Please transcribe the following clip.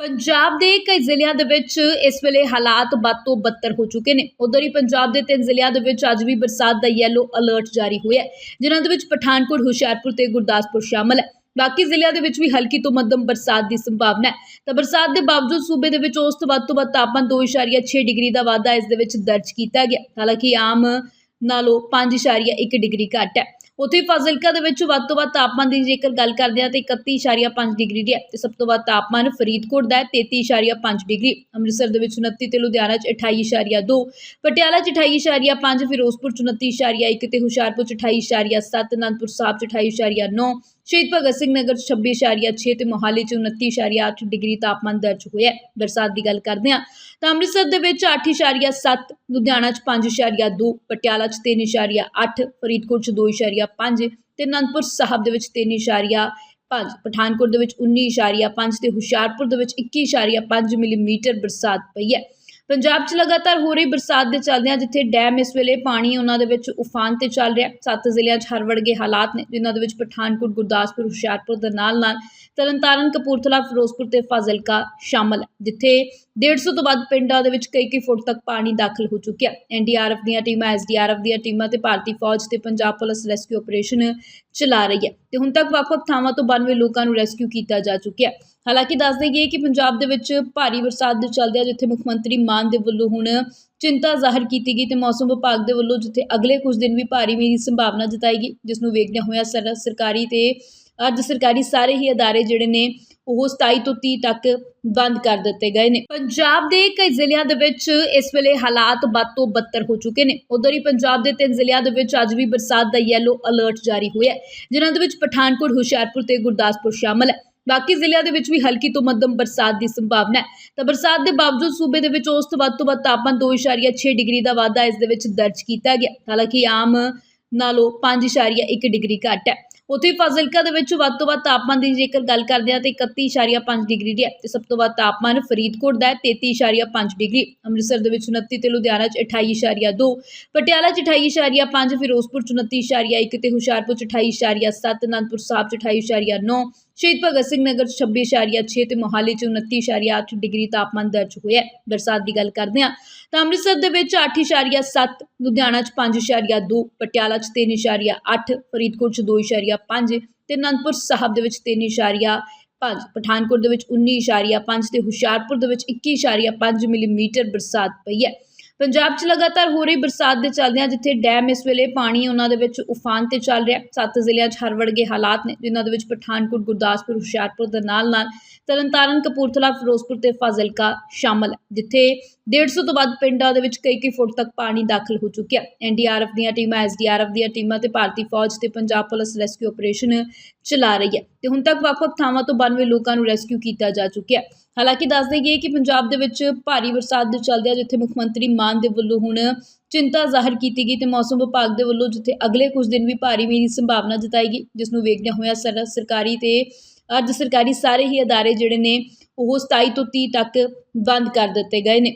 ਪੰਜਾਬ ਦੇ ਕਈ ਜ਼ਿਲ੍ਹਿਆਂ ਦੇ ਵਿੱਚ ਇਸ ਵੇਲੇ ਹਾਲਾਤ ਬਦ ਤੋਂ ਬੱਤਰ ਹੋ ਚੁੱਕੇ ਨੇ। ਉਧਰ ਹੀ ਪੰਜਾਬ ਦੇ ਤਿੰਨ ਜ਼ਿਲ੍ਹਿਆਂ ਦੇ ਵਿੱਚ ਅੱਜ ਵੀ ਬਰਸਾਤ ਦਾ ਯੈਲੋ ਅਲਰਟ ਜਾਰੀ ਹੋਇਆ ਹੈ, ਜਿਨ੍ਹਾਂ ਦੇ ਵਿੱਚ ਪਠਾਨਕੋਟ, ਹੁਸ਼ਿਆਰਪੁਰ ਤੇ ਗੁਰਦਾਸਪੁਰ ਸ਼ਾਮਲ ਹੈ। ਬਾਕੀ ਜ਼ਿਲ੍ਹਿਆਂ ਦੇ ਵਿੱਚ ਵੀ ਹਲਕੀ ਤੋਂ ਮੱਧਮ ਬਰਸਾਤ ਦੀ ਸੰਭਾਵਨਾ ਹੈ। ਤਾਂ ਬਰਸਾਤ ਦੇ ਬਾਵਜੂਦ ਸੂਬੇ ਦੇ ਵਿੱਚ ਉਸ ਤੋਂ ਵੱਧ ਤੋਂ ਵੱਧ ਤਾਪਮਾਨ 2.6 ਡਿਗਰੀ ਦਾ ਵਾਧਾ ਇਸ ਦੇ ਵਿੱਚ ਦਰਜ ਕੀਤਾ ਗਿਆ। ਹਾਲਾਂਕਿ ਆਮ ਨਾਲੋਂ 5.1 ਡਿਗਰੀ ਘੱਟ ਹੈ। ਉੱਥੇ ਹੀ ਫਾਜ਼ਿਲਕਾ ਦੇ ਵਿੱਚ ਵੱਧ ਤੋਂ ਵੱਧ ਤਾਪਮਾਨ ਦੀ ਜੇਕਰ ਗੱਲ ਕਰਦੇ ਹਾਂ ਤੇ 31.5 ਡਿਗਰੀ ਦੀ ਹੈ ਤੇ ਸਭ ਤੋਂ ਵੱਧ ਤਾਪਮਾਨ ਫਰੀਦਕੋਟ ਦਾ ਹੈ 33.5 ਡਿਗਰੀ। ਅੰਮ੍ਰਿਤਸਰ ਦੇ ਵਿੱਚ 29 ਤੇ ਲੁਧਿਆਣਾ 'ਚ 28.2 ਪਟਿਆਲਾ 'ਚ 28.5 ਫਿਰੋਜ਼ਪੁਰ 'ਚ 29.1 ਤੇ ਹੁਸ਼ਿਆਰਪੁਰ 'ਚ 28.7 ਅਨੰਦਪੁਰ ਸਾਹਿਬ 'ਚ 28.9 ਸ਼ਹੀਦ ਭਗਤ ਸਿੰਘ ਨਗਰ 'ਚ 26.6 ਤੇ ਮੋਹਾਲੀ 'ਚ 29.8 ਡਿਗਰੀ ਤਾਪਮਾਨ ਦਰਜ ਹੋਇਆ ਬਰਸਾਤ ਦੀ ਗੱਲ ਕਰਦੇ ਹਾਂ ਤਾਂ ਅੰਮ੍ਰਿਤਸਰ ਦੇ ਵਿੱਚ 8.7 ਲੁਧਿਆਣਾ 'ਚ 5.2 ਪਟਿਆਲਾ 'ਚ 3.8 ਫਰੀਦਕੋਟ 'ਚ 2.5 ਤੇ ਅਨੰਦਪੁਰ ਸਾਹਿਬ ਦੇ ਵਿੱਚ 3.5 ਪਠਾਨਕੋਟ ਦੇ ਵਿੱਚ 19.5 ਤੇ ਹੁਸ਼ਿਆਰਪੁਰ ਦੇ ਵਿੱਚ 21.5 ਮਿਲੀਮੀਟਰ ਬਰਸਾਤ ਪਈ ਹੈ। ਪੰਜਾਬ 'ਚ ਲਗਾਤਾਰ ਹੋ ਰਹੀ ਬਰਸਾਤ ਦੇ ਚੱਲਦਿਆਂ ਜਿੱਥੇ ਡੈਮ ਇਸ ਵੇਲੇ ਪਾਣੀ ਉਹਨਾਂ ਦੇ ਵਿੱਚ ਉਫਾਨ ਤੇ ਚੱਲ ਰਿਹਾ ਸੱਤ ਜ਼ਿਲ੍ਹਿਆਂ 'ਚ ਹਰ ਵਰਗੇ ਹਾਲਾਤ ਨੇ, ਜਿਨ੍ਹਾਂ ਦੇ ਵਿੱਚ ਪਠਾਨਕੋਟ, ਗੁਰਦਾਸਪੁਰ, ਹੁਸ਼ਿਆਰਪੁਰ ਦੇ ਨਾਲ ਨਾਲ ਤਰਨਤਾਰਨ, ਕਪੂਰਥਲਾ, ਫਿਰੋਜ਼ਪੁਰ ਤੇ ਫਾਜ਼ਿਲਕਾ ਸ਼ਾਮਲ ਹੈ, ਜਿੱਥੇ 150 ਤੋਂ ਵੱਧ ਪਿੰਡਾਂ ਦੇ ਵਿੱਚ ਕਈ ਕਈ ਫੁੱਟ ਤੱਕ ਪਾਣੀ ਦਾਖਲ ਹੋ ਚੁੱਕਿਆ ਐਨਡੀਆਰਐਫ ਦੀਆਂ ਟੀਮਾਂ ਐਸਡੀਆਰਐਫ ਦੀਆਂ ਟੀਮਾਂ ਤੇ ਭਾਰਤੀ ਫੌਜ ਤੇ ਪੰਜਾਬ ਪੁਲਿਸ ਰੈਸਕਿਊ ਆਪਰੇਸ਼ਨ ਚਲਾ ਰਹੀ ਹੈ। ਤੇ ਹੁਣ ਤੱਕ ਵੱਖ-ਵੱਖ ਥਾਵਾਂ ਤੋਂ 92 ਲੋਕਾਂ ਨੂੰ ਰੈਸਕਿਊ ਕੀਤਾ ਜਾ ਚੁੱਕਿਆ ਹੈ। ਹਾਲਾਂਕਿ ਦੱਸ ਦੇਈਏ ਕਿ ਪੰਜਾਬ ਦੇ ਵਿੱਚ ਭਾਰੀ ਬਰਸਾਤ ਦੇ ਚੱਲਦਿਆਂ ਜਿੱਥੇ ਮੁੱਖ ਮੰਤਰੀ ਮਾਨ ਦੇ ਵੱਲੋਂ ਹੁਣ ਚਿੰਤਾ ਜ਼ਾਹਰ ਕੀਤੀ ਗਈ ਤੇ ਮੌਸਮ ਵਿਭਾਗ ਦੇ ਵੱਲੋਂ ਜਿੱਥੇ ਅਗਲੇ ਕੁਝ ਦਿਨ ਵੀ ਭਾਰੀ ਮੀਂਹ ਦੀ ਸੰਭਾਵਨਾ ਜਤਾਈ ਗਈ, ਜਿਸ ਨੂੰ ਵੇਖਦਿਆਂ ਹੋਇਆ ਸਰ, ਸਰਕਾਰੀ ਤੇ ਅੱਜ ਸਰਕਾਰੀ ਸਾਰੇ ਹੀ ਅਦਾਰੇ ਜਿਹੜੇ ਨੇ ਉਹ 27 ਤੋਂ 30 ਤੱਕ ਬੰਦ ਕਰ ਦਿੱਤੇ ਗਏ ਨੇ। ਪੰਜਾਬ ਦੇ ਕਈ ਜ਼ਿਲ੍ਹਿਆਂ ਦੇ ਵਿੱਚ ਇਸ ਵੇਲੇ ਹਾਲਾਤ ਬਦ ਤੋਂ ਬੱਤਰ ਹੋ ਚੁੱਕੇ ਨੇ। ਉਧਰ ਹੀ ਪੰਜਾਬ ਦੇ ਤਿੰਨ ਜ਼ਿਲ੍ਹਿਆਂ ਦੇ ਵਿੱਚ ਅੱਜ ਵੀ ਬਰਸਾਤ ਦਾ ਯੈਲੋ ਅਲਰਟ ਜਾਰੀ ਹੋਇਆ ਜਿਨ੍ਹਾਂ ਦੇ ਵਿੱਚ ਪਠਾਨਕੋਟ, ਹੁਸ਼ਿਆਰਪੁਰ ਤੇ ਗੁਰਦਾਸਪੁਰ ਸ਼ਾਮਲ ਹੈ। ਬਾਕੀ ਜ਼ਿਲ੍ਹਿਆਂ ਦੇ ਵਿੱਚ ਵੀ ਹਲਕੀ ਤੋਂ ਮੱਧਮ ਬਰਸਾਤ ਦੀ ਸੰਭਾਵਨਾ ਹੈ। ਤਾਂ ਬਰਸਾਤ ਦੇ ਬਾਵਜੂਦ ਸੂਬੇ ਦੇ ਵਿੱਚ ਉਸ ਤੋਂ ਵੱਧ ਤੋਂ ਵੱਧ ਤਾਪਮਾਨ 2.6 ਡਿਗਰੀ ਦਾ ਵਾਧਾ ਇਸ ਦੇ ਵਿੱਚ ਦਰਜ ਕੀਤਾ ਗਿਆ। ਹਾਲਾਂਕਿ ਆਮ ਨਾਲੋਂ 5.1 ਡਿਗਰੀ ਘੱਟ ਹੈ। ਉੱਥੇ ਹੀ ਫਾਜ਼ਿਲਕਾ ਦੇ ਵਿੱਚ ਵੱਧ ਤੋਂ ਵੱਧ ਤਾਪਮਾਨ ਦੀ ਜੇਕਰ ਗੱਲ ਕਰਦੇ ਹਾਂ ਤੇ 31.5 ਡਿਗਰੀ ਦੀ ਹੈ ਤੇ ਸਭ ਤੋਂ ਵੱਧ ਤਾਪਮਾਨ ਫਰੀਦਕੋਟ ਦਾ ਹੈ 33.5 ਡਿਗਰੀ। ਅੰਮ੍ਰਿਤਸਰ ਦੇ ਵਿੱਚ 29 ਤੇ ਲੁਧਿਆਣਾ 'ਚ 28.2 ਪਟਿਆਲਾ 'ਚ 28.5 ਫਿਰੋਜ਼ਪੁਰ 'ਚ 29.1 ਤੇ ਹੁਸ਼ਿਆਰਪੁਰ 'ਚ 28.7 ਅਨੰਦਪੁਰ ਸਾਹਿਬ 'ਚ 28.9 ਸ਼ਹੀਦ ਭਗਤ ਸਿੰਘ ਨਗਰ 'ਚ 26.6 ਤੇ ਮੋਹਾਲੀ 'ਚ 29.8 ਡਿਗਰੀ ਤਾਪਮਾਨ ਦਰਜ ਹੋਇਆ ਬਰਸਾਤ ਦੀ ਗੱਲ ਕਰਦੇ ਹਾਂ ਤਾਂ ਅੰਮ੍ਰਿਤਸਰ ਦੇ ਵਿੱਚ 8.7 ਲੁਧਿਆਣਾ 'ਚ 5.2 ਪਟਿਆਲਾ 'ਚ 3.8 ਫਰੀਦਕੋਟ 'ਚ 2.5 ਤੇ ਅਨੰਦਪੁਰ ਸਾਹਿਬ ਦੇ ਵਿੱਚ 3.5 ਪਠਾਨਕੋਟ ਦੇ ਵਿੱਚ 19.5 ਤੇ ਹੁਸ਼ਿਆਰਪੁਰ ਦੇ ਵਿੱਚ 21.5 ਮਿਲੀਮੀਟਰ ਬਰਸਾਤ ਪਈ ਹੈ। ਪੰਜਾਬ 'ਚ ਲਗਾਤਾਰ ਹੋ ਰਹੀ ਬਰਸਾਤ ਦੇ ਚੱਲਦਿਆਂ ਜਿੱਥੇ ਡੈਮ ਇਸ ਵੇਲੇ ਪਾਣੀ ਉਹਨਾਂ ਦੇ ਵਿੱਚ ਉਫਾਨ ਤੇ ਚੱਲ ਰਿਹਾ। ਸੱਤ ਜ਼ਿਲ੍ਹਿਆਂ 'ਚ ਹਰ ਵਰਗੇ ਹਾਲਾਤ ਨੇ, ਜਿਨ੍ਹਾਂ ਦੇ ਵਿੱਚ ਪਠਾਨਕੋਟ, ਗੁਰਦਾਸਪੁਰ, ਹੁਸ਼ਿਆਰਪੁਰ ਦੇ ਨਾਲ ਨਾਲ ਤਰਨਤਾਰਨ, ਕਪੂਰਥਲਾ, ਫਿਰੋਜ਼ਪੁਰ ਤੇ ਫਾਜ਼ਿਲਕਾ ਸ਼ਾਮਲ ਹੈ, ਜਿੱਥੇ 150 ਤੋਂ ਵੱਧ ਪਿੰਡਾਂ ਦੇ ਵਿੱਚ ਕਈ ਕਈ ਫੁੱਟ ਤੱਕ ਪਾਣੀ ਦਾਖਲ ਹੋ ਚੁੱਕਿਆ। ਐਨਡੀਆਰਐਫ ਦੀਆਂ ਟੀਮਾਂ ਐਸਡੀਆਰਐਫ ਦੀਆਂ ਟੀਮਾਂ ਤੇ ਭਾਰਤੀ ਫੌਜ ਤੇ ਪੰਜਾਬ ਪੁਲਿਸ ਰੈਸਕਿਊ ਆਪਰੇਸ਼ਨ ਚਲਾ ਰਹੀ ਹੈ। ਤੇ ਹੁਣ ਤੱਕ ਵੱਖ-ਵੱਖ ਥਾਵਾਂ ਤੋਂ 92 ਲੋਕਾਂ ਨੂੰ ਰੈਸਕਿਊ ਕੀਤਾ ਜਾ ਚੁੱਕਿਆ ਹਾਲਾਂਕਿ ਦੱਸ ਦੇਈਏ ਕਿ ਪੰਜਾਬ ਦੇ ਵਿੱਚ ਭਾਰੀ ਬਰਸਾਤ ਦੇ ਚੱਲਦਿਆਂ ਜਿੱਥੇ ਮੁੱਖ ਮੰਤਰੀ ਮਾਨ ਦੇ ਵੱਲੋਂ ਹੁਣ ਚਿੰਤਾ ਜ਼ਾਹਰ ਕੀਤੀ ਗਈ ਤੇ ਮੌਸਮ ਵਿਭਾਗ ਦੇ ਵੱਲੋਂ ਜਿੱਥੇ ਅਗਲੇ ਕੁਝ ਦਿਨ ਵੀ ਭਾਰੀ ਮੀਂਹ ਦੀ ਸੰਭਾਵਨਾ ਜਤਾਈ ਗਈ, ਜਿਸ ਨੂੰ ਵੇਖਦਿਆਂ ਹੋਇਆਂ ਸਰਕਾਰੀ ਤੇ ਅੱਜ ਸਰਕਾਰੀ ਸਾਰੇ ਹੀ ਅਦਾਰੇ ਜਿਹੜੇ ਨੇ ਉਹ 27 ਤੋਂ 30 ਤੱਕ ਬੰਦ ਕਰ ਦਿੱਤੇ ਗਏ ਨੇ।